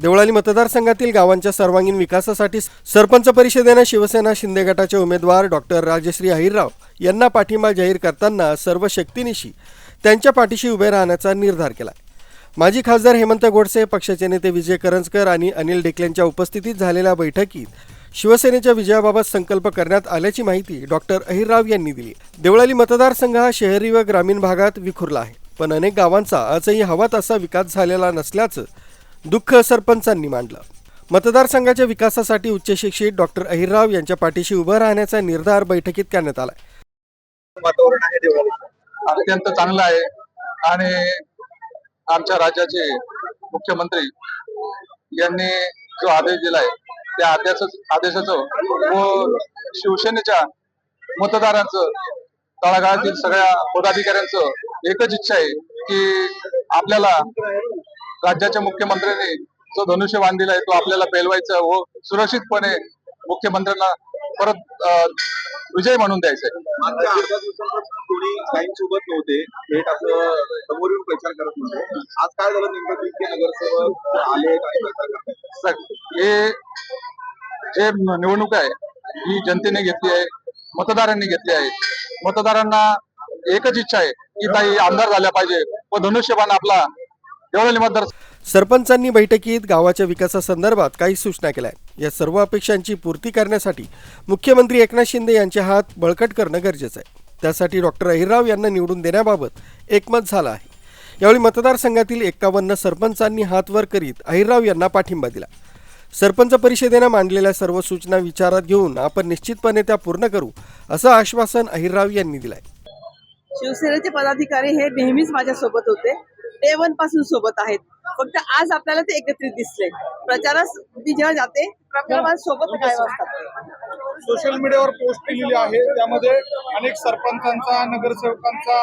देवळाली मतदारसंघातील गावांच्या सर्वांगीण विकासासाठी सरपंच परिषदेनं शिवसेना शिंदे गटाचे उमेदवार डॉक्टर राजश्री अहिरराव यांना पाठिंबा जाहीर करताना सर्व शक्तीनिशी त्यांच्या पाठीशी उभे राहण्याचा निर्धार केला माजी खासदार हेमंत गोडसे पक्षाचे नेते विजय करंजकर आणि अनिल ढेकल्यांच्या उपस्थितीत झालेल्या बैठकीत शिवसेनेच्या विजयाबाबत संकल्प करण्यात आल्याची माहिती डॉक्टर अहिरराव यांनी दिली. देवळाली मतदारसंघ हा शहरी व ग्रामीण भागात विखुरला आहे. पण अनेक गावांचा आजही हवा तसा विकास झालेला नसल्याचं दुःख सरपंचांनी मांडलं. मतदारसंघाच्या विकासासाठी उच्च शिक्षित डॉक्टर अहिरराव यांच्या पाठीशी उभं राहण्याचा निर्धार बैठकीत करण्यात आला वातावरण आहे अत्यंत चांगलं आहे. आणि आमच्या राज्याचे मुख्यमंत्री यांनी जो आदेश दिलाय त्या आदेश आदेशाचं व शिवसेनेच्या मतदारांचं तळागाळातील सगळ्या पदाधिकाऱ्यांचं एकच इच्छा आहे की आपल्याला राज्याच्या मुख्यमंत्र्यांनी जो धनुष्य बांधिला आहे तो आपल्याला पेलवायचा व सुरक्षितपणे मुख्यमंत्र्यांना परत विजय म्हणून द्यायचा सोबत नव्हते. थेट असं समोर येऊन प्रचार करत नव्हते. आज काय झालं नेमकं? नगरसेवक आले हे जे निवडणूक आहे. ही जनतेने घेतली आहे. मतदारांनी घेतली आहे. मतदारांना एकच इच्छा आहे की ताई आमदार झाल्या पाहिजे. व धनुष्यबाण आपला देवळाली मतदार सरपंचांनी बैठकीत गावाच्या विकासासंदर्भात काही सूचना केल्या. आहेत. या सर्व अपेक्षांची पूर्ती करण्यासाठी मुख्यमंत्री एकनाथ शिंदे यांचे हात बळकट करणं गरजेचं आहे. त्यासाठी डॉक्टर अहिरराव यांना निवडून देण्याबाबत एकमत झालं आहे. यावेळी मतदारसंघातील एक्कावन्न सरपंचांनी हात वर करीत अहिरराव यांना पाठिंबा दिला. सरपंच परिषदेनं मांडलेल्या सर्व सूचना विचारात घेऊन आपण निश्चितपणे त्या पूर्ण करू असं आश्वासन अहिरराव यांनी दिलंय. शिवसेनेचे पदाधिकारी हे नेहमीच माझ्या सोबत होते. डे वनपासून सोबत आहेत. फक्त आज आपल्याला ते एकत्रित दिसले. प्रचारास मी जेव्हा जाते माझ्या सोबत काय असतात सोशल मीडियावर पोस्ट केलेली आहे. त्यामध्ये अनेक सरपंचांचा नगरसेवकांचा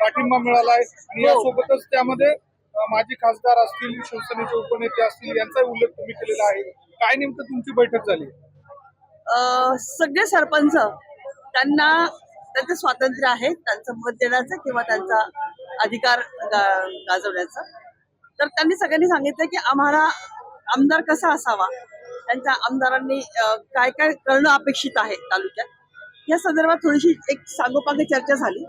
पाठिंबा मिळाला आहे. आणि यासोबतच त्यामध्ये माजी खासदार असतील शिवसेनेचे उपनेते असतील यांचाही उल्लेख तुम्ही केलेला आहे. काय नेमकं तुमची बैठक झाली? सगळे सरपंच त्यांना त्यांचं स्वातंत्र्य आहे. त्यांचं मत देण्याचं किंवा त्यांचा अधिकार गाजवण्याचा. तर त्यांनी सगळ्यांनी सांगितलं की आम्हाला आमदार कसा असावा? त्यांच्या आमदारांनी काय काय करणं अपेक्षित आहे तालुक्यात? या संदर्भात थोडीशी एक सांगोपांगी चर्चा झाली.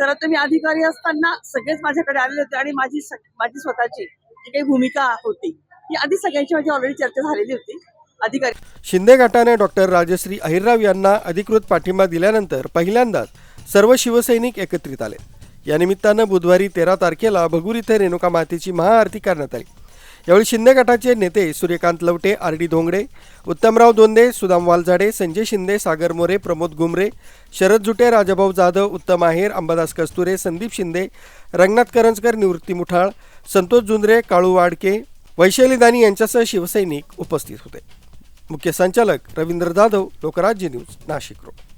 तर आता मी अधिकारी असताना सगळेच माझ्याकडे आलेले होते आणि माझी माझी स्वतःची जी काही भूमिका होती ती आधी सगळ्यांची माझी ऑलरेडी चर्चा झालेली होती. अधिकारी शिंदे गटाने डॉक्टर राजश्री अहिरराव यांना अधिकृत पाठिंबा दिल्यानंतर पहिल्यांदाच सर्व शिवसैनिक एकत्रित आले. या निमित्तानं बुधवारी तेरा तारखेला भगूर इथे रेणुका मातेची महाआरती करण्यात आली. यावेळी शिंदे गटाचे नेते सूर्यकांत लवटे आर डी धोंगडे उत्तमराव दोंदे सुदाम वालझाडे संजय शिंदे सागर मोरे प्रमोद गुमरे शरद जुटे राजाभाऊ जाधव उत्तम आहेर अंबादास कस्तुरे संदीप शिंदे रंगनाथ करंजकर निवृत्ती मुठाळ संतोष जुंद्रे काळू वाडके वैशाली दानी यांच्यासह शिवसैनिक उपस्थित होते. मुख्य संचालक रवींद्र जाधव लोकराज्य न्यूज नाशिक रोड